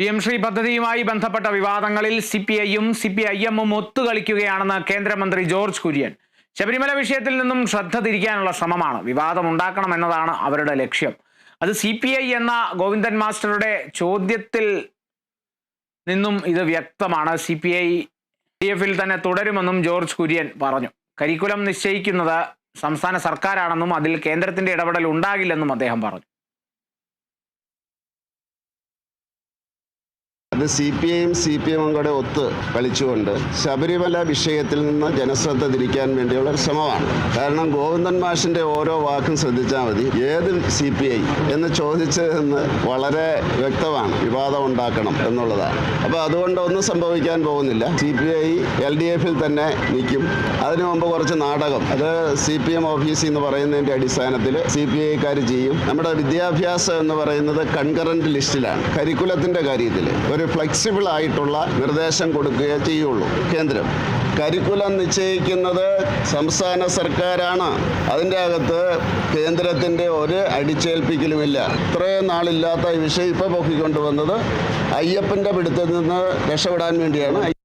P M Shri പദ്ധതിയുമായി ബന്ധപ്പെട്ട വിവാദങ്ങളിൽ സി പി ഐയും സി പി ഐ എമ്മും ഒത്തുകളിക്കുകയാണെന്ന് കേന്ദ്രമന്ത്രി ജോർജ് കുര്യൻ. ശബരിമല വിഷയത്തിൽ നിന്നും ശ്രദ്ധ തിരിക്കാനുള്ള ശ്രമമാണ്. വിവാദം ഉണ്ടാക്കണം എന്നതാണ് അവരുടെ ലക്ഷ്യം. അത് സി പി ഐ എന്ന ഗോവിന്ദൻ മാസ്റ്ററുടെ ചോദ്യത്തിൽ നിന്നും ഇത് വ്യക്തമാണ്. സി പി ഐ ഡി എഫിൽ തന്നെ തുടരുമെന്നും ജോർജ് കുര്യൻ പറഞ്ഞു. കരിക്കുലം നിശ്ചയിക്കുന്നത് സംസ്ഥാന സർക്കാരാണെന്നും അതിൽ കേന്ദ്രത്തിന്റെ ഇടപെടൽ ഉണ്ടാകില്ലെന്നും അദ്ദേഹം പറഞ്ഞു. അത് സി പി ഐയും സി പി എമ്മും കൂടെ ഒത്ത് കളിച്ചുകൊണ്ട് ശബരിമല വിഷയത്തിൽ നിന്ന് ജനശ്രദ്ധ തിരിക്കാൻ വേണ്ടിയുള്ള ശ്രമമാണ്. കാരണം ഗോവിന്ദൻ മാഷിന്റെ ഓരോ വാക്കും ശ്രദ്ധിച്ചാൽ മതി. ഏത് സി പി ഐ എന്ന് ചോദിച്ചതെന്ന് വളരെ വ്യക്തമാണ് വിവാദം ഉണ്ടാക്കണം എന്നുള്ളതാണ്. അപ്പോൾ അതുകൊണ്ട് ഒന്നും സംഭവിക്കാൻ പോകുന്നില്ല. C P I L D എഫിൽ തന്നെ നിൽക്കും. അതിനു മുമ്പ് കുറച്ച് നാടകം. അത് സി പി എം ഓഫീസിൽ എന്ന് പറയുന്നതിന്റെ അടിസ്ഥാനത്തിൽ സി പി ഐക്കാർ ചെയ്യും. നമ്മുടെ വിദ്യാഭ്യാസം എന്ന് പറയുന്നത് കൺകറന്റ് ലിസ്റ്റിലാണ് കരിക്കുലത്തിന്റെ കാര്യത്തിൽ. ഒരു ഫ്ലെക്സിബിൾ ആയിട്ടുള്ള നിർദ്ദേശം കൊടുക്കുകയേ ചെയ്യുള്ളൂ. കേന്ദ്രം. കരിക്കുലം നിശ്ചയിക്കുന്നത് സംസ്ഥാന സർക്കാരാണ്. അതിന്റെ അകത്ത് കേന്ദ്രത്തിന്റെ ഒരു അടിച്ചേൽപ്പിക്കലുമില്ല. ഇത്രയും നാളില്ലാത്ത ഈ വിഷയം ഇപ്പോൾ പൊക്കിക്കൊണ്ടുവന്നത് അയ്യപ്പന്റെ പിടുത്തത്തിൽ നിന്ന് രക്ഷപ്പെടാൻ വേണ്ടിയാണ്.